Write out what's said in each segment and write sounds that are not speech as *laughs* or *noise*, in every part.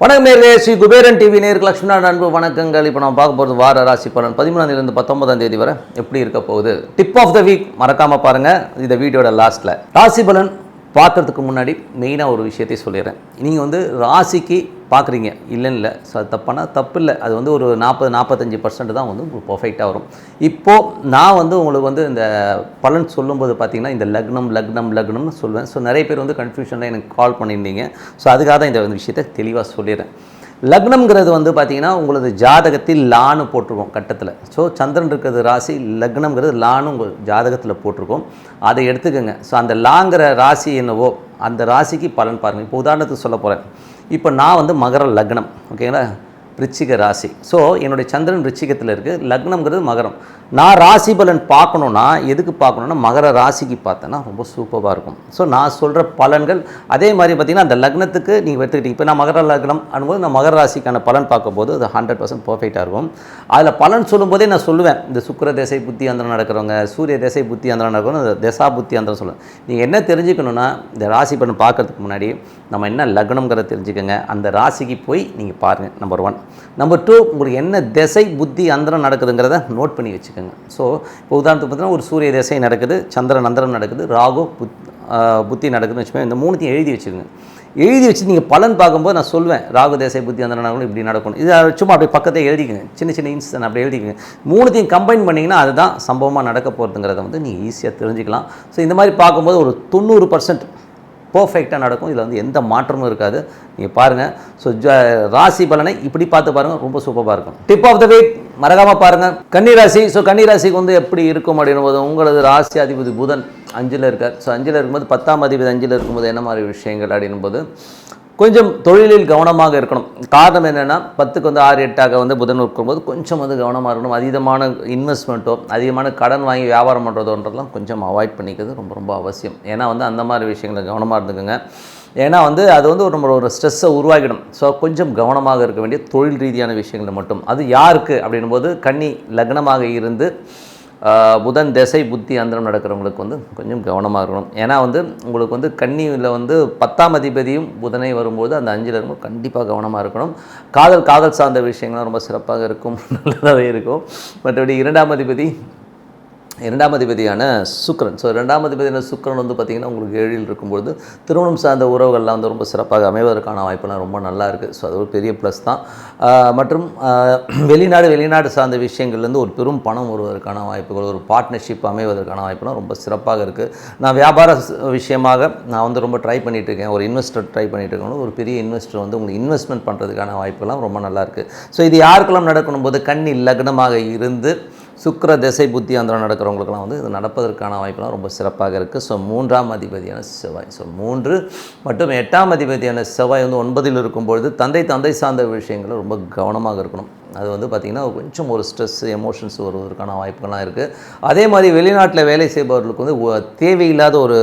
வணக்கம் நேர்களே ஸ்ரீ குபேரன் டிவி நேருக்கு லக்ஷ்மணா அன்பு வணக்கங்கள். இப்போ நம்ம பார்க்க போகிறது வார ராசி பலன். பதிமூணாம் பத்தொன்பதாம் தேதி வரை எப்படி இருக்க போகுது? டிப் ஆஃப் த வீக் மறக்காமல் பாருங்கள் இந்த வீடியோட லாஸ்ட்டில் ராசி பலன் பார்க்கறதுக்கு முன்னாடி மெயினாக ஒரு விஷயத்தை சொல்லிடுறேன். நீங்கள் வந்து ராசிக்கு பார்க்குறீங்க. இல்லைன்னு இல்லை. ஸோ அது தப்பானா? தப்பு இல்லை. அது வந்து ஒரு நாற்பது நாற்பத்தஞ்சு பர்சன்ட் தான் வந்து உங்களுக்கு பர்ஃபெக்டாக வரும். இப்போது நான் வந்து உங்களுக்கு வந்து இந்த பலன் சொல்லும்போது பார்த்தீங்கன்னா இந்த லக்னம் லக்னம் லக்னம்னு சொல்லுவேன் ஸோ நிறைய பேர் வந்து கன்ஃபியூஷனில் எனக்கு கால் பண்ணியிருந்தீங்க. ஸோ அதுக்காக தான் இந்த விஷயத்தை தெளிவாக சொல்லிடுறேன். லக்னம்ங்கிறது வந்து பார்த்தீங்கன்னா உங்களது ஜாதகத்தில் லான்னு போட்டிருக்கோம் கட்டத்தில். ஸோ சந்திரன் இருக்கிறது ராசி லக்னம்ங்கிறது லான்னு உங்கள் ஜாதகத்தில் போட்டிருக்கோம். அதை எடுத்துக்கோங்க. ஸோ அந்த லாங்கிற ராசி என்னவோ அந்த ராசிக்கு பலன் பாருங்கள் இப்போ உதாரணத்துக்கு சொல்ல போகிறேன் இப்போ நான் வந்து மகர லக்னம் ஓகேங்களா ரிச்சிக ராசி. ஸோ என்னுடைய சந்திரன் ரிச்சிகத்தில் இருக்குது லக்னம்ங்கிறது மகரம். நான் ராசி பலன் பார்க்கணுன்னா எதுக்கு பார்க்கணுன்னா மகர ராசிக்கு பார்த்தேன்னா ரொம்ப சூப்பராக இருக்கும். ஸோ நான் சொல்கிற பலன்கள் அதே மாதிரி பார்த்திங்கன்னா அந்த லக்னத்துக்கு நீங்கள் எடுத்துக்கிட்டீங்க. இப்போ நான் மகர லக்னம் அனுபவம் நான் மகர ராசிக்கான பலன் பார்க்கும்போது அது ஹண்ட்ரட் பர்சன்ட் பர்ஃபெக்டாக இருக்கும். அதில் பலன் சொல்லும்போதே நான் சொல்லுவேன். இந்த சுக்கர திசை புத்தி அந்தரம் நடக்கிறவங்க சூரிய தேசை புத்தி அந்தரம் நடக்கிறவங்க அந்த தசா புத்தி அந்தரம் சொல்லுவேன். நீங்கள் என்ன தெரிஞ்சுக்கணுன்னா இந்த ராசி பலன் பார்க்கறதுக்கு முன்னாடி நம்ம என்ன லக்னம்ங்கிறத தெரிஞ்சுக்கோங்க. அந்த ராசிக்கு போய் நீங்கள் பாருங்கள் நம்பர் ஒன் நம்பர் டூ உங்களுக்கு என்ன திசை புத்தி அந்தரம் நடக்குதுங்கிறத நோட் பண்ணி வச்சுக்கோங்க. ஸோ இப்போ உதாரணத்துக்கு பார்த்தீங்கன்னா ஒரு சூரிய திசை நடக்குது சந்திரன் அந்தரம் நடக்குது ராகு புத் புத்தி நடக்குதுன்னு வச்சுக்கோங்க. இந்த மூணுத்தையும் எழுதி வச்சுக்கோங்க. எழுதி வச்சு நீங்கள் பலன் பார்க்கும்போது நான் சொல்லுவேன் ராகு தேசை புத்தி அந்த நடக்கணும் இப்படி நடக்கணும். இது சும்மா அப்படியே பக்கத்தை எழுதிக்கங்க. சின்ன சின்ன இன்ஸ்டன் அப்படி எழுதிக்கங்க. மூணுத்தையும் கம்பைன் பண்ணிங்கன்னா அதுதான் சம்பவமாக நடக்க போகிறதுங்கிறத வந்து நீங்கள் ஈஸியாக தெரிஞ்சுக்கலாம். ஸோ இந்த மாதிரி பார்க்கும்போது ஒரு தொண்ணூறு பர்சன்ட் பர்ஃபெக்டாக நடக்கும். இதில் வந்து எந்த மாற்றமும் இருக்காது. நீங்கள் பாருங்கள் ஸோ ராசி பலனை இப்படி பார்த்து பாருங்கள் ரொம்ப சூப்பராக இருக்கும். டிப் ஆஃப் த வீக் மறக்காமல் பாருங்கள் கன்னிராசி ஸோ கன்னிராசிக்கு வந்து எப்படி இருக்கும் அப்படின்னும் போது உங்களது ராசி அதிபதி புதன் அஞ்சில் இருக்கார். ஸோ அஞ்சில் இருக்கும்போது பத்தாம் அதிபதி அஞ்சில் இருக்கும்போது என்ன மாதிரி விஷயங்கள் அப்படின்னும் போது கொஞ்சம் தொழிலில் கவனமாக இருக்கணும். காரணம் என்னென்னா பத்துக்கு வந்து ஆறு எட்டாக வந்து புதன் இருக்கும்போது கொஞ்சம் வந்து கவனமாக இருக்கணும். அதீதமான இன்வெஸ்ட்மெண்ட்டோ அதிகமான கடன் வாங்கி வியாபாரம் பண்ணுறதோன்றதெல்லாம் கொஞ்சம் அவாய்ட் பண்ணிக்கிறது ரொம்ப ரொம்ப அவசியம். ஏன்னா வந்து அந்த மாதிரி விஷயங்களை கவனமாக இருந்துக்குங்க. ஏன்னா வந்து அது வந்து ஒரு நம்ம ஒரு ஸ்ட்ரெஸ்ஸை உருவாக்கிடும். ஸோ கொஞ்சம் கவனமாக இருக்க வேண்டிய தொழில் ரீதியான விஷயங்களை மட்டும். அது யாருக்கு? அப்படின்னும் போது கன்னி லக்னமாக இருந்து புதன் திசை புத்தி அந்தரம் நடக்கிறவங்களுக்கு வந்து கொஞ்சம் கவனமாக இருக்கணும். ஏன்னா வந்து உங்களுக்கு வந்து கன்னியில் வந்து பத்தாம் அதிபதியும் புதனை வரும்போது அந்த அஞ்சில் இருக்கும் கண்டிப்பாக கவனமாக இருக்கணும். காதல் காதல் சார்ந்த விஷயங்கள்லாம் ரொம்ப சிறப்பாக இருக்கும். *laughs* நல்லதாகவே இருக்கும். மற்றபடி இரண்டாம் அதிபதி இரண்டாம் அதிபதியான சுக்ரன் ஸோ இரண்டாம் அதிபதியான சுக்கிரன் வந்து பார்த்திங்கன்னா உங்களுக்கு ஏழில் இருக்கும்பொழுது திருமணம் சார்ந்த உறவுகள்லாம் வந்து ரொம்ப சிறப்பாக அமைவதற்கான வாய்ப்புலாம் ரொம்ப நல்லா இருக்குது ஸோ அது ஒரு பெரிய ப்ளஸ் தான். மற்றும் வெளிநாடு வெளிநாடு சார்ந்த விஷயங்கள்லேருந்து ஒரு பெரும் பணம் வருவதற்கான வாய்ப்புகள் ஒரு பார்ட்னர்ஷிப் அமைவதற்கான வாய்ப்புலாம் ரொம்ப சிறப்பாக இருக்குது நான் வியாபார விஷயமாக நான் வந்து ரொம்ப ட்ரை பண்ணிகிட்டு இருக்கேன் ஒரு இன்வெஸ்டர் ட்ரை பண்ணிகிட்டு இருக்கேன் ஒரு பெரிய இன்வெஸ்டர் வந்து உங்களுக்கு இன்வெஸ்ட்மெண்ட் பண்ணுறதுக்கான வாய்ப்புலாம் ரொம்ப நல்லா இருக்குது ஸோ இது யாருக்கெல்லாம் நடக்கணும் போது கண்ணி லக்னமாக இருந்து சுக்கிர திசை புத்தி அந்தரம் நடக்கிறவங்களுக்கெல்லாம் வந்து இது நடப்பதற்கான வாய்ப்புலாம் ரொம்ப சிறப்பாக இருக்குது. ஸோ மூன்றாம் அதிபதியான செவ்வாய். ஸோ மூன்று மற்றும் எட்டாம் அதிபதியான செவ்வாய் வந்து ஒன்பதில் இருக்கும்பொழுது தந்தை தந்தை சார்ந்த விஷயங்களும் ரொம்ப கவனமாக இருக்கணும். அது வந்து பார்த்திங்கன்னா கொஞ்சம் ஒரு ஸ்ட்ரெஸ் எமோஷன்ஸ் வருவதற்கான வாய்ப்புகள்லாம் இருக்குது. அதே மாதிரி வெளிநாட்டில் வேலை செய்பவர்களுக்கு வந்து தேவையில்லாத ஒரு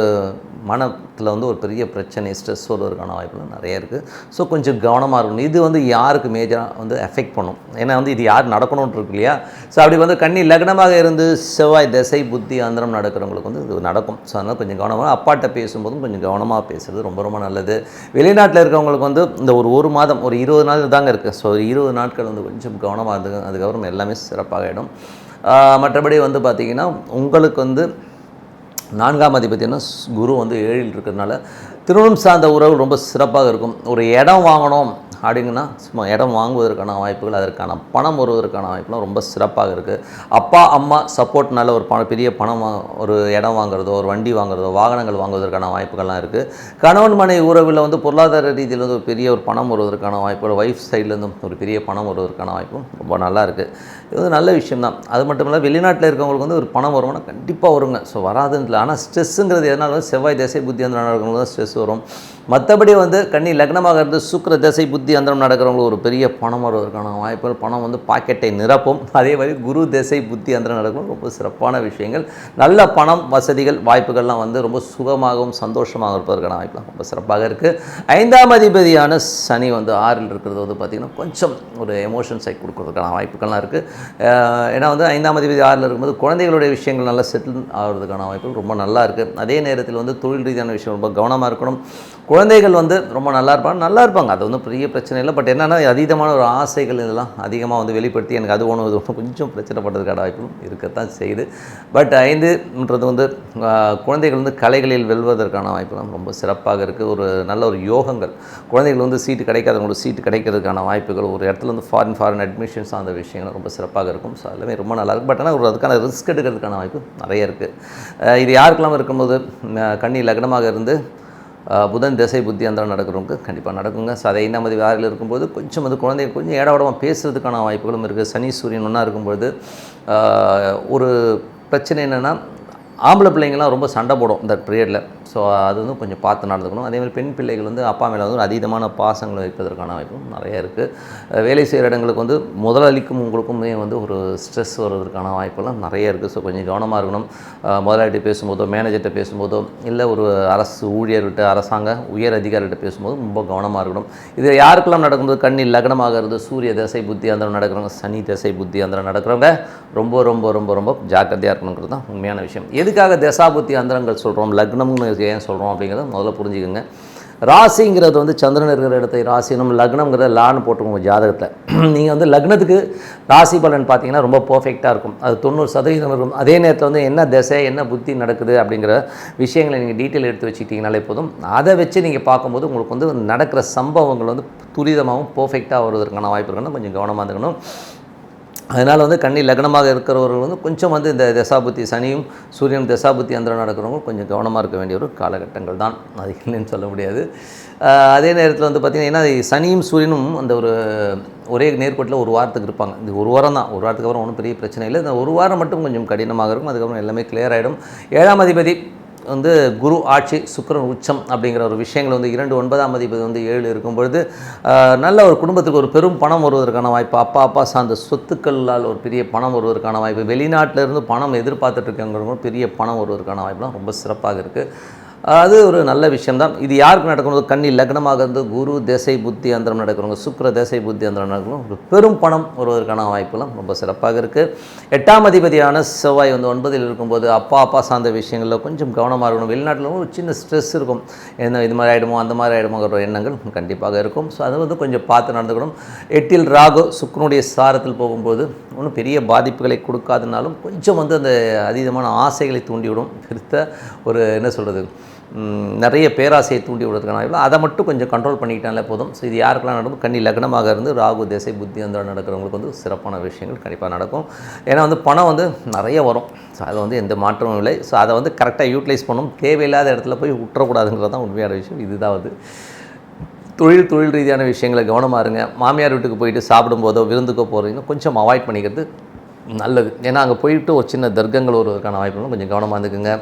மனத்தில் வந்து ஒரு பெரிய பிரச்சனை ஸ்ட்ரெஸ் வருவதற்கான வாய்ப்புகள் நிறைய இருக்குது ஸோ கொஞ்சம் கவனமாக இருக்கணும். இது வந்து யாருக்கு மேஜராக வந்து எஃபெக்ட் பண்ணும்? ஏன்னா வந்து இது யார் நடக்கணும்னு இருக்கு இல்லையா? ஸோ அப்படி வந்து கண்ணி லக்னமாக இருந்து செவ்வாய் திசை புத்தி அந்தரம் நடக்கிறவங்களுக்கு வந்து இது நடக்கும். ஸோ அதனால் கொஞ்சம் கவனமாக அப்பாட்ட பேசும்போதும் கொஞ்சம் கவனமாக பேசுகிறது ரொம்ப ரொம்ப நல்லது. வெளிநாட்டில் இருக்கிறவங்களுக்கு வந்து இந்த ஒரு ஒரு மாதம் ஒரு இருபது நாள் தாங்க இருக்குது ஸோ இருபது நாட்கள் வந்து கொஞ்சம் கவனமாக இருந்து அதுக்கப்புறம் எல்லாமே சிறப்பாகிடும் மற்றபடி வந்து பார்த்திங்கன்னா உங்களுக்கு வந்து நான்காம் அதிபதினா ஸ்- குரு வந்து ஏழில் இருக்கிறதுனால திருமணம் சார்ந்த உறவு ரொம்ப சிறப்பாக இருக்கும். ஒரு இடம் வாங்கணும் அப்படிங்கன்னா சும்மா இடம் வாங்குவதற்கான வாய்ப்புகள் அதற்கான பணம் வருவதற்கான வாய்ப்புலாம் ரொம்ப சிறப்பாக இருக்குது அப்பா அம்மா சப்போர்ட்னால ஒரு பண பெரிய பணம் ஒரு இடம் வாங்குறதோ ஒரு வண்டி வாங்குறதோ வாகனங்கள் வாங்குவதற்கான வாய்ப்புகள்லாம் இருக்குது கணவன் மனை உறவில் வந்து பொருளாதார ரீதியில் வந்து ஒரு பெரிய ஒரு பணம் வருவதற்கான வாய்ப்பு ஒய்ஃப் சைட்லேருந்து ஒரு பெரிய பணம் வருவதற்கான வாய்ப்பும் ரொம்ப நல்லா இருக்குது இது வந்து நல்ல விஷயம் தான் அது மட்டும் இல்லை வெளிநாட்டில் இருக்கவங்களுக்கு வந்து ஒரு பணம் வருமானா கண்டிப்பாக வருங்க. ஸோ வராதுன்னு இல்லை ஆனால் ஸ்ட்ரெஸ்ஸுங்கிறது எதனால? செவ்வாய் திசை புத்தி அந்த நடக்கிறவங்களுக்கு தான் ஸ்ட்ரெஸ் வரும். மற்றபடி வந்து கண்ணி லக்னமாக இருந்து சுக்கிர தசை புத்தி அந்தரம் நடக்கிறவங்களுக்கு ஒரு பெரிய பணம் வருவதற்கான வாய்ப்புகள். பணம் வந்து பாக்கெட்டை நிரப்பும். அதே மாதிரி குரு தசை புத்தி அந்தரம் நடக்கும் ரொம்ப சிறப்பான விஷயங்கள். நல்ல பணம் வசதிகள் வாய்ப்புகள்லாம் வந்து ரொம்ப சுகமாகவும் சந்தோஷமாக இருப்பதற்கான வாய்ப்புலாம் ரொம்ப சிறப்பாக இருக்குது ஐந்தாம் அதிபதியான சனி வந்து ஆறில் இருக்கிறது வந்து பார்த்திங்கன்னா கொஞ்சம் ஒரு எமோஷன்ஸை கொடுக்கறதுக்கான வாய்ப்புகள்லாம் இருக்குது ஏன்னா வந்து ஐந்தாம் அதிபதி ஆறில் இருக்கும்போது குழந்தைகளுடைய விஷயங்கள் நல்லா செட்டில் ஆகிறதுக்கான வாய்ப்புகள் ரொம்ப நல்லா இருக்குது அதே நேரத்தில் வந்து தொழில் ரீதியான விஷயம் ரொம்ப கவனமாக இருக்கணும். குழந்தைகள் வந்து ரொம்ப நல்லா இருப்பாங்க. நல்லா இருப்பாங்க. அது ஒன்றும் பெரிய பிரச்சனை இல்லை. பட் என்னென்னா அதீதமான ஒரு ஆசைகள் இதெல்லாம் அதிகமாக வந்து வெளிப்படுத்தி எனக்கு அது ஒன்று இது ஒன்று கொஞ்சம் பிரச்சனைப்பட்டதுக்கான வாய்ப்பும் இருக்கத்தான் செய்யுது. பட் ஐந்துன்றது வந்து குழந்தைகள் வந்து கலைகளில் வெல்வதற்கான வாய்ப்புலாம் ரொம்ப சிறப்பாக இருக்குது ஒரு நல்ல ஒரு யோகங்கள். குழந்தைகள் வந்து சீட்டு கிடைக்காதவங்களுக்கு சீட்டு கிடைக்கிறதுக்கான வாய்ப்புகள் ஒரு இடத்துல வந்து ஃபாரின் ஃபாரின் அட்மிஷன்ஸ் அந்த விஷயங்கள் ரொம்ப சிறப்பாக இருக்கும். ஸோ எல்லாமே ரொம்ப நல்லா இருக்கும் பட் ஆனால் ஒரு அதுக்கான ரிஸ்க் எடுக்கிறதுக்கான வாய்ப்பு நிறைய இருக்குது இது யாருக்கெல்லாம் இருக்கும்போது கண்ணி லக்னமாக இருந்து புதன் திசை புத்தி அந்த நடக்கிறவங்க கண்டிப்பாக நடக்குங்க. ஸோ அதை ஐந்தாம் தேதி ஆறில் இருக்கும்போது கொஞ்சம் வந்து குழந்தைங்க கொஞ்சம் ஏடாவிடமாக பேசுறதுக்கான வாய்ப்புகளும் இருக்குது சனி சூரியன் ஒன்றா இருக்கும்பொழுது ஒரு பிரச்சனை என்னென்னா ஆம்பளை பிள்ளைங்கள்லாம் ரொம்ப சண்டை போடும் இந்த பீரியடில் ஸோ அது வந்து கொஞ்சம் பார்த்து நடந்துக்கணும். அதே மாதிரி பெண் பிள்ளைகள் வந்து அப்பா மேலே வந்து அதீதமான பாசங்கள் வைப்பதற்கான வாய்ப்பும் நிறைய இருக்குது வேலை செய்கிற இடங்களுக்கு வந்து முதலாளிக்கும் உங்களுக்குமே வந்து ஒரு ஸ்ட்ரெஸ் வருவதற்கான வாய்ப்பெல்லாம் நிறைய இருக்குது ஸோ கொஞ்சம் கவனமாக இருக்கணும். முதலாளிகிட்ட பேசும்போதோ மேனேஜர்கிட்ட பேசும்போதோ இல்லை ஒரு அரசு ஊழியர்கிட்ட அரசாங்க உயர் அதிகாரிகிட்ட பேசும்போது ரொம்ப கவனமாக இருக்கணும். இது யாருக்கெல்லாம் நடக்கும்போது கண்ணில் லக்னமாகிறது சூரிய தசை புத்தி அந்த நடக்கிறவங்க சனி தசை புத்தி அந்த நடக்கிறவங்க ரொம்ப ரொம்ப ரொம்ப ரொம்ப ஜாக்கிரதையாக இருக்கணுங்கிறது தான் உண்மையான விஷயம். எதுக்காக தசாபுத்தி அந்தரங்கள் சொல்கிறோம் லக்னம்னு ஏன் சொல்கிறோம் அப்படிங்கிறத முதல்ல புரிஞ்சுக்கோங்க. ராசிங்கிறது வந்து சந்திரன் இருக்கிற இடத்தை ராசினும் லக்னம்ங்கிறத லான்னு போட்டுக்கோங்க ஜாதகத்தில். *clears throat* நீங்கள் வந்து லக்னத்துக்கு ராசி பலன் பார்த்தீங்கன்னா ரொம்ப பர்ஃபெக்டாக இருக்கும். அது தொண்ணூறு சதவீதம் இருக்கும். அதே நேரத்தில் வந்து என்ன திசை என்ன புத்தி நடக்குது அப்படிங்கிற விஷயங்களை நீங்கள் டீட்டெயில் எடுத்து வச்சுக்கிட்டிங்கனாலே போதும். அதை வச்சு நீங்கள் பார்க்கும்போது உங்களுக்கு வந்து நடக்கிற சம்பவங்கள் வந்து துரிதமாகவும் பர்ஃபெக்டாக வருவதற்கான வாய்ப்பு இருக்குன்னா கொஞ்சம் கவனமாக இருக்கணும் அதனால் வந்து கண்ணி லக்னமாக இருக்கிறவர்கள் வந்து கொஞ்சம் வந்து இந்த தசாபுத்தி சனியும் சூரியன் தசாபுத்தி அந்தரம் நடக்கிறவங்க கொஞ்சம் கவனமாக இருக்க வேண்டிய ஒரு காலகட்டங்கள் தான். அது இல்லைன்னு சொல்ல முடியாது. அதே நேரத்தில் வந்து பார்த்திங்கன்னா ஏன்னா சனியும் சூரியனும் அந்த ஒரு ஒரே நேர்கோட்டில் ஒரு வாரத்துக்கு இருப்பாங்க. இது ஒரு வாரம் தான். ஒரு வாரத்துக்கு அப்புறம் ஒன்றும் பெரிய பிரச்சனை இல்லை. இந்த ஒரு வாரம் மட்டும் கொஞ்சம் கடினமாக இருக்கும். அதுக்கப்புறம் எல்லாமே கிளியர் ஆகிடும் ஏழாம் அதிபதி வந்து குரு ஆட்சி சுக்கரன் உச்சம் அப்படிங்கிற ஒரு விஷயங்கள் வந்து இரண்டு ஒன்பதாம் அதிபதி வந்து ஏழு இருக்கும் பொழுது நல்ல ஒரு குடும்பத்துக்கு ஒரு பெரும் பணம் வருவதற்கான வாய்ப்பு அப்பா அப்பா சார்ந்த சொத்துக்களால் ஒரு பெரிய பணம் வருவதற்கான வாய்ப்பு வெளிநாட்டிலிருந்து பணம் எதிர்பார்த்துட்டு இருக்கவங்களுக்கும் பெரிய பணம் வருவதற்கான வாய்ப்புலாம் ரொம்ப சிறப்பாக இருக்குது அது ஒரு நல்ல விஷயம்தான். இது யாருக்கு நடக்கணும்? கண்ணி லக்னமாக இருந்து குரு தேசை புத்தி அந்தரம் நடக்கிறவங்க சுக்கர தேசை புத்தி அந்தரம் நடக்கணும் ஒரு பெரும் பணம் வருவதற்கான வாய்ப்புலாம் ரொம்ப சிறப்பாக இருக்குது எட்டாம் அதிபதியான செவ்வாய் வந்து ஒன்பதில் இருக்கும்போது அப்பா அப்பா சார்ந்த விஷயங்களில் கொஞ்சம் கவனமாக இருக்கணும். வெளிநாட்டில் ஒரு சின்ன ஸ்ட்ரெஸ் இருக்கும். என்ன இது மாதிரி ஆகிடுமோ அந்த மாதிரி ஆகிடுமோங்கிற எண்ணங்கள் கண்டிப்பாக இருக்கும். ஸோ அதை வந்து கொஞ்சம் பார்த்து நடந்துக்கணும். எட்டில் ராகு சுக்கரனுடைய சாரத்தில் போகும்போது ஒன்றும் பெரிய பாதிப்புகளை கொடுக்காதனாலும் கொஞ்சம் வந்து அந்த அதீதமான ஆசைகளை தூண்டிவிடும். பெருத்த ஒரு என்ன சொல்கிறது நிறைய பேராசையை தூண்டி விடுறதுக்கான வாய்ப்பு அதை மட்டும் கொஞ்சம் கண்ட்ரோல் பண்ணிக்கிட்டாலே போதும். ஸோ இது யாருக்கெல்லாம் நடக்கும்? கன்னி லக்னமாக இருந்து ராகு தேசை புத்தி அந்த நடக்கிறவங்களுக்கு வந்து சிறப்பான விஷயங்கள் கண்டிப்பாக நடக்கும். ஏன்னா வந்து பணம் வந்து நிறைய வரும். ஸோ அது வந்து எந்த மாற்றமும் இல்லை. ஸோ அதை வந்து கரெக்டாக யூட்டிலைஸ் பண்ணணும். தேவையில்லாத இடத்துல போய் விட்டுறக்கூடாதுங்கிறது தான் உண்மையான விஷயம். இதுதான் வந்து தொழில் தொழில் ரீதியான விஷயங்களை கவனமாக இருங்க. மாமியார் வீட்டுக்கு போயிட்டு சாப்பிடும்போதோ விருந்துக்கோ போகிறீங்கன்னா கொஞ்சம் அவாய்ட் பண்ணிக்கிறது நல்லது. ஏன்னா அங்கே போயிட்டு ஒரு சின்ன தர்க்கங்கள் வருவதற்கான வாய்ப்புகளும் கொஞ்சம் கவனமாக இருந்துக்குங்க.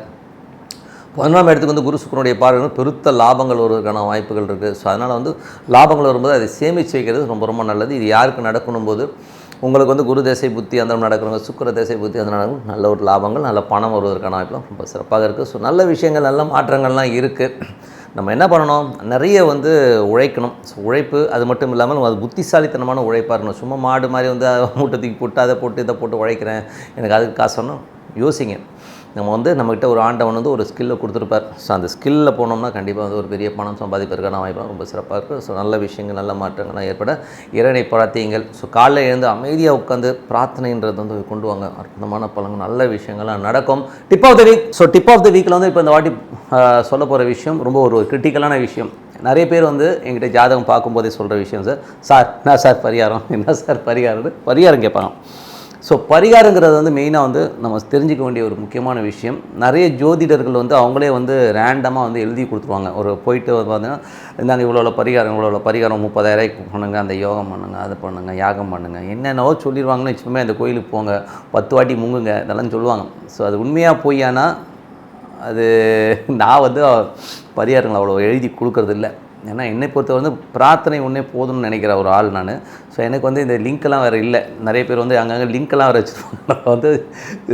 பதினொன்றாம் இடத்துக்கு வந்து குரு சுக்கரனுடைய பார்வை பெருத்த லாபங்கள் வருவதற்கான வாய்ப்புகள் இருக்குது ஸோ அதனால் வந்து லாபங்கள் வரும்போது அதை சேமித்து வைக்கிறது ரொம்ப ரொம்ப நல்லது. இது யாருக்கு நடக்கணும் போது உங்களுக்கு வந்து குரு தேசை புத்தி அந்த நடக்கிறவங்க சுக்கிர தேசை புத்தி அந்த நடக்கும் நல்ல ஒரு லாபங்கள் நல்ல பணம் வருவதற்கான வாய்ப்புலாம் ரொம்ப சிறப்பாக இருக்குது ஸோ நல்ல விஷயங்கள் நல்ல மாற்றங்கள்லாம் இருக்குது நம்ம என்ன பண்ணணும்? நிறைய வந்து உழைக்கணும். ஸோ உழைப்பு அது மட்டும் இல்லாமல் அது புத்திசாலித்தனமான உழைப்பாக இருக்கணும். சும்மா மாடு மாதிரி வந்து அதை மூட்டை தூக்கி போட்டு அதை போட்டு இதை போட்டு உழைக்கிறேன். எனக்கு அதுக்கு காசு சொன்னோம் யோசிங்க. நம்ம வந்து நம்மக்கிட்ட ஒரு ஆண்டவன் வந்து ஒரு ஸ்கில்லை கொடுத்துருப்பார். ஸோ அந்த ஸ்கில்லில் போனோம்னா கண்டிப்பாக வந்து ஒரு பெரிய பணம் சம்பாதிப்பதற்கான வாய்ப்பு ரொம்ப சிறப்பாக இருக்கும். ஸோ நல்ல விஷயங்கள் நல்ல மாற்றங்கள்லாம் ஏற்பட இறைனை பிரார்த்தியுங்கள் ஸோ காலைல எழுந்து அமைதியாக உட்காந்து பிரார்த்தனைன்றது வந்து கொண்டு வாங்க. அற்புதமான பலங்கள் நல்ல விஷயங்கள்லாம் நடக்கும். Tip of the week so tip of the வீக்கில் வந்து இப்போ இந்த வாட்டி சொல்ல போகிற விஷயம் ரொம்ப ஒரு கிரிட்டிக்கலான விஷயம். நிறைய பேர் வந்து எங்கிட்ட ஜாதகம் பார்க்கும்போதே சொல்கிற விஷயம் சார் சார் என்ன சார் பரிகாரம்? என்ன சார் பரிகாரம்? பரிகாரம் கேட்பாங்க ஸோ பரிகாரங்கிறது வந்து மெயினாக வந்து நம்ம தெரிஞ்சுக்க வேண்டிய ஒரு முக்கியமான விஷயம். நிறைய ஜோதிடர்கள் வந்து அவங்களே வந்து ரேண்டமாக வந்து எழுதி கொடுத்துருவாங்க. ஒரு போயிட்டு வந்து பார்த்தீங்கன்னா இந்தாங்க இவ்வளோ பரிகாரம் இவ்வளோ பரிகாரம் முப்பதாயிரம் பண்ணுங்கள் அந்த யோகம் பண்ணுங்க அதை பண்ணுங்கள் யாகம் பண்ணுங்க என்னென்னவோ சொல்லிடுவாங்கன்னு வச்சுக்கோமே அந்த கோயிலுக்கு போங்க பத்து வாட்டி முங்குங்க இதெல்லாம் சொல்லுவாங்க. ஸோ அது உண்மையாக பொய்யானா அது நான் வந்து பரிகாரங்கள் அவ்வளோ எழுதி கொடுக்கறதில்ல. ஏன்னா என்னை பொறுத்த வந்து பிரார்த்தனை ஒன்றே போதும்னு நினைக்கிற ஒரு ஆள் நான். ஸோ எனக்கு வந்து இந்த லிங்க்கெல்லாம் வேறு இல்லை. நிறைய பேர் வந்து அங்கங்கே லிங்க்கெல்லாம் வேறு வச்சுருப்பாங்க. வந்து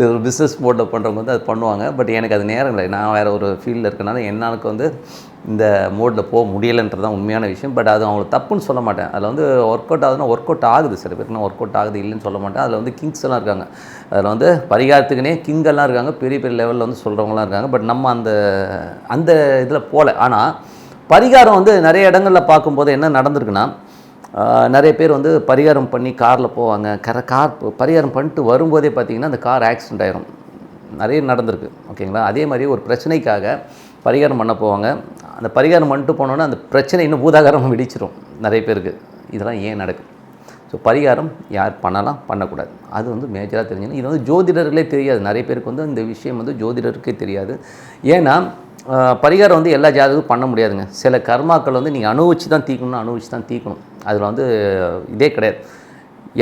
ஒரு பிஸ்னஸ் மோட்டில் பண்ணுறவங்க வந்து அது பண்ணுவாங்க. பட் எனக்கு அது நேரம் இல்லை. நான் வேறு ஒரு ஃபீல்டில் இருக்கனால என்னாலுக்கு வந்து இந்த மோடில் போக முடியலைன்றது தான் உண்மையான விஷயம். பட் அது அவங்களுக்கு தப்புன்னு சொல்ல மாட்டேன். அதில் வந்து ஒர்க் அவுட் ஆகுதுன்னா ஒர்க் அவுட் ஆகுது. சில பேருக்கு நான் ஒர்க் அவுட் ஆகுது இல்லைன்னு சொல்ல மாட்டேன். அதில் வந்து கிங்ஸ் எல்லாம் இருக்காங்க. அதில் வந்து பரிகாரத்துக்குனே கிங்கெல்லாம் இருக்காங்க. பெரிய பெரிய லெவலில் வந்து சொல்கிறவங்களாம் இருக்காங்க. பட் நம்ம அந்த அந்த இதில் போகல ஆனால் பரிகாரம் வந்து நிறைய இடங்களில் பார்க்கும்போது என்ன நடந்திருக்குன்னா நிறைய பேர் வந்து பரிகாரம் பண்ணி காரில் போவாங்க. கர கார் பரிகாரம் பண்ணிட்டு வரும்போதே பார்த்தீங்கன்னா அந்த கார் ஆக்சிடென்ட் ஆயிரும். நிறைய நடந்திருக்கு ஓகேங்களா? அதே மாதிரி ஒரு பிரச்சனைக்காக பரிகாரம் பண்ண போவாங்க. அந்த பரிகாரம் பண்ணிட்டு போனோன்னா அந்த பிரச்சனை இன்னும் பூதாகாரம் விடிச்சிரும் நிறைய பேருக்கு. இதெல்லாம் ஏன் நடக்குது ஸோ பரிகாரம் யார் பண்ணலாம்? பண்ணக்கூடாது. அது வந்து மேஜராக தெரிஞ்சுக்கணும். இது வந்து ஜோதிடர்களே தெரியாது. நிறைய பேருக்கு வந்து இந்த விஷயம் வந்து ஜோதிடருக்கே தெரியாது. ஏன்னா பரிகாரம் வந்து எல்லா ஜாதகத்துக்கும் பண்ண முடியாதுங்க. சில கர்மாக்கள் வந்து நீங்கள் அனுபவிச்சு தான் தீக்கணும்னு அனுபவிச்சு தான் தீக்கணும். அதில் வந்து இதே கிடையாது.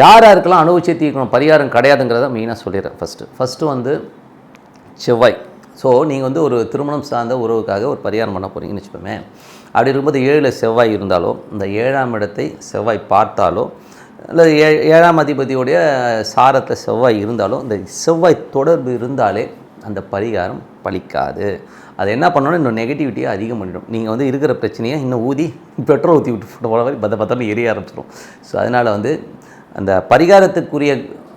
யார் யாருக்கெல்லாம் அனுபவிச்சே தீக்கணும் பரிகாரம் கிடையாதுங்கிறத மெயினாக சொல்லிடுறேன் ஃபஸ்ட்டு ஃபஸ்ட்டு வந்து செவ்வாய். ஸோ நீங்கள் வந்து ஒரு திருமணம் சார்ந்த உறவுக்காக ஒரு பரிகாரம் பண்ண போகிறீங்கன்னு வச்சுப்போமே அப்படி இருக்கும்போது ஏழில் செவ்வாய் இருந்தாலோ இந்த ஏழாம் இடத்தை செவ்வாய் பார்த்தாலோ இல்லை ஏ ஏழாம் அதிபதியுடைய சாரத்தில் செவ்வாய் இருந்தாலோ இந்த செவ்வாய் தொடர்பு இருந்தாலே அந்த பரிகாரம் பலிக்காது அது என்ன பண்ணணும் இன்னும் நெகட்டிவிட்டியை அதிகம் பண்ணிடும் நீங்கள் வந்து இருக்கிற பிரச்சனையை இன்னும் ஊதி பெட்ரோல் ஊற்றி விட்டு போல மாதிரி பத்த பத்தன்னு எரிய ஆரம்பிச்சிடும் ஸோ அதனால் வந்து அந்த பரிகாரத்துக்குரிய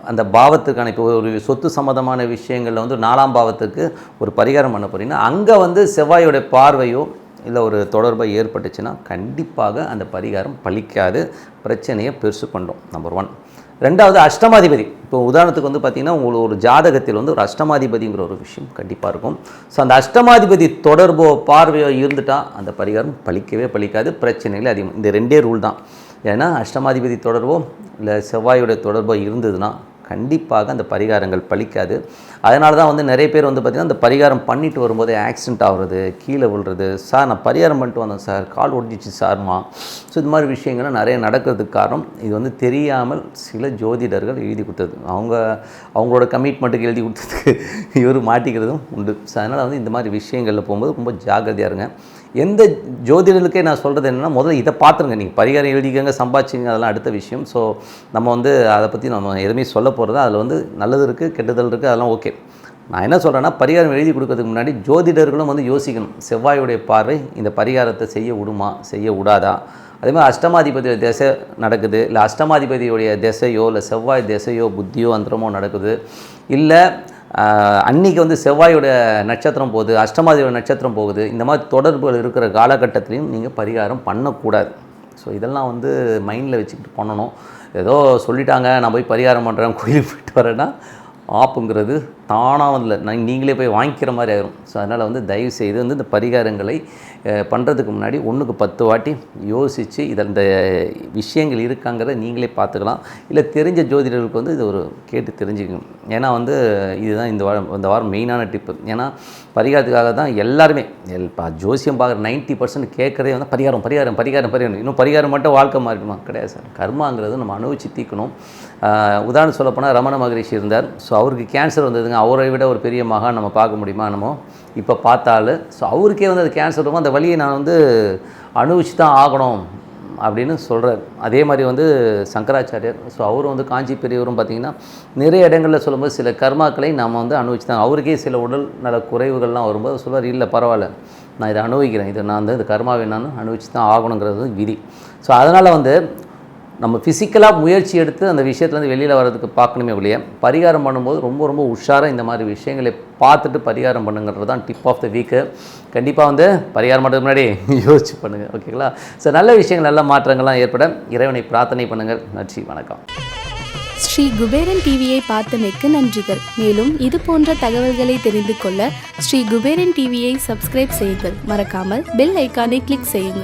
அந்த பாவத்துக்கான இப்போ ஒரு சொத்து சம்மந்தமான விஷயங்களில் வந்து நாலாம் பாவத்துக்கு ஒரு பரிகாரம் பண்ண போகிறீங்கன்னா அங்கே வந்து செவ்வாயோட பார்வையோ இல்லை ஒரு தொடர்பை ஏற்பட்டுச்சுன்னா கண்டிப்பாக அந்த பரிகாரம் பலிக்காது பிரச்சனையை பெருசு பண்ணும் நம்பர் ஒன் ரெண்டாவது அஷ்டமாதிபதி. இப்போ உதாரணத்துக்கு வந்து பார்த்திங்கன்னா உங்களுக்கு ஒரு ஜாதகத்தில் வந்து ஒரு அஷ்டமாதிபதிங்கிற ஒரு விஷயம் கண்டிப்பாக இருக்கும். ஸோ அந்த அஷ்டமாதிபதி தொடர்போ பார்வையோ இருந்துட்டால் அந்த பரிகாரம் பலிக்கவே பலிக்காது பிரச்சனைகள் அதிகம். இந்த ரெண்டே ரூல் தான். ஏன்னா அஷ்டமாதிபதி தொடர்போ இல்லை செவ்வாயோட தொடர்போ இருந்ததுன்னா கண்டிப்பாக அந்த பரிகாரங்கள் பலிக்காது அதனால தான் வந்து நிறைய பேர் வந்து பார்த்திங்கன்னா அந்த பரிகாரம் பண்ணிட்டு வரும்போதே ஆக்சிடென்ட் ஆகிறது கீழே விழுறது. சார் நான் பரிகாரம் பண்ணிட்டு வந்தேன் சார். கால் ஒடிச்சிச்சு சார்மா. ஸோ இது மாதிரி விஷயங்கள்லாம் நிறைய நடக்கிறதுக்கு காரணம். இது வந்து தெரியாமல் சில ஜோதிடர்கள் எழுதி கொடுத்தது. அவங்க அவங்களோட கமிட்மெண்ட்டுக்கு எழுதி கொடுத்ததுக்கு இவர் மாட்டிக்கிறதும் உண்டு. ஸோ அதனால் வந்து இந்த மாதிரி விஷயங்களில் போகும்போது ரொம்ப ஜாக்கிரதையாக இருங்க. எந்த ஜோதிடர்களுக்கே நான் சொல்கிறது என்னென்னா முதல்ல இதை பார்த்துருங்க. நீங்கள் பரிகாரம் எழுதிக்கங்க சம்பாதிச்சிங்க அதெல்லாம் அடுத்த விஷயம். ஸோ நம்ம வந்து அதை பற்றி நம்ம எதுவுமே சொல்ல போகிறது அதில் வந்து நல்லது இருக்குது கெட்டதல் இருக்குது அதெல்லாம் ஓகே நான் என்ன சொல்கிறேன்னா பரிகாரம் எழுதி கொடுக்கறதுக்கு முன்னாடி ஜோதிடர்களும் வந்து யோசிக்கணும். செவ்வாயுடைய பார்வை இந்த பரிகாரத்தை செய்ய விடுமா செய்ய விடாதா? அதே மாதிரி திசை நடக்குது. இல்லை அஷ்டமாதிபதியுடைய திசையோ இல்லை செவ்வாய் திசையோ புத்தியோ அந்தரமோ நடக்குது. இல்லை அன்னைக்கு வந்து செவ்வாயோட நட்சத்திரம் போகுது அஷ்டமாதியோட நட்சத்திரம் போகுது. இந்த மாதிரி தொடர்புகள் இருக்கிற காலகட்டத்திலையும் நீங்கள் பரிகாரம் பண்ணக்கூடாது. ஸோ இதெல்லாம் வந்து மைண்டில் வச்சுக்கிட்டு பண்ணணும். ஏதோ சொல்லிட்டாங்க நான் போய் பரிகாரம் பண்ணுறேன் கோயிலுக்கு போயிட்டு வரேன்னா ஆப்புங்கிறது தானாக வந்து நீங்களே போய் வாங்கிக்கிற மாதிரி ஆயிரும். ஸோ அதனால் வந்து தயவு செய்து வந்து இந்த பரிகாரங்களை பண்ணுறதுக்கு முன்னாடி ஒன்றுக்கு பத்து வாட்டி யோசித்து இதில் இந்த விஷயங்கள் இருக்காங்கிறத நீங்களே பார்த்துக்கலாம். இல்லை தெரிஞ்ச ஜோதிடர்களுக்கு வந்து இது ஒரு கேட்டு தெரிஞ்சுக்கணும். ஏன்னா வந்து இதுதான் இந்த வாரம் இந்த வாரம் மெயினான டிப்பு. ஏன்னா பரிகாரத்துக்காக தான் எல்லாருமே எல் பா ஜோசியம் பார்க்குற நைன்ட்டி பர்சன்ட் கேட்குறதே வந்து பரிகாரம் பரிகாரம் பரிகாரம் பரிகாரம். இன்னும் பரிகாரம் மட்டும் வாழ்க்கை மாறிடுமா? கிடையாது சார். கர்மாங்கிறது நம்ம அனுபவிச்சு தீக்கணும் உதாரணம் சொல்லப்போனால் ரமண மகரிஷி இருந்தார். ஸோ அவருக்கு கேன்சர் வந்ததுங்க. அவரை விட ஒரு பெரிய மகன் நம்ம பார்க்க முடியுமா நம்ம இப்போ பார்த்தாலும் ஸோ அவருக்கே வந்து அது கேன்சர் இருக்கும். அந்த வழியை நான் வந்து அனுபவிச்சு தான் ஆகணும் அப்படின்னு சொல்கிறார் அதே மாதிரி வந்து சங்கராச்சாரியர் ஸோ அவரும் வந்து காஞ்சி பெரியவரும் பார்த்திங்கன்னா நிறைய இடங்களில் சொல்லும்போது சில கர்மாக்களை நாம் வந்து அனுபவிச்சு தான் அவருக்கே சில உடல் நல குறைவுகள்லாம் வரும்போது சொல்வார் இல்லை பரவாயில்ல நான் இதை அனுபவிக்கிறேன். இதை நான் வந்து இந்த கர்மாவை நான் அனுபவிச்சு தான் ஆகணுங்கிறது விதி. ஸோ அதனால் வந்து நம்ம ஃபிசிக்கலாக முயற்சி எடுத்து அந்த விஷயத்துலேருந்து வெளியில் வர்றதுக்கு பார்க்கணுமே ஒழிய பரிகாரம் பண்ணும்போது ரொம்ப ரொம்ப உஷாராக இந்த மாதிரி விஷயங்களை பார்த்துட்டு பரிகாரம் பண்ணுங்கிறது தான் டிப் ஆஃப் த வீக்கு கண்டிப்பாக வந்து பரிகாரம் பண்ணுறதுக்கு முன்னாடி *laughs* யோசிச்சு பண்ணுங்கள் ஓகேங்களா ஸோ நல்ல விஷயங்கள் நல்ல மாற்றங்கள்லாம் ஏற்பட இறைவனை பிரார்த்தனை பண்ணுங்கள். நன்றி வணக்கம். ஸ்ரீ குபேரன் டிவியை பார்த்தமைக்கு நன்றிகள். மேலும் இது போன்ற தகவல்களை தெரிந்து கொள்ள ஸ்ரீ குபேரன் டிவியை சப்ஸ்கிரைப் செய்யுங்கள். மறக்காமல் பெல் ஐக்கானை கிளிக் செய்யுங்கள்.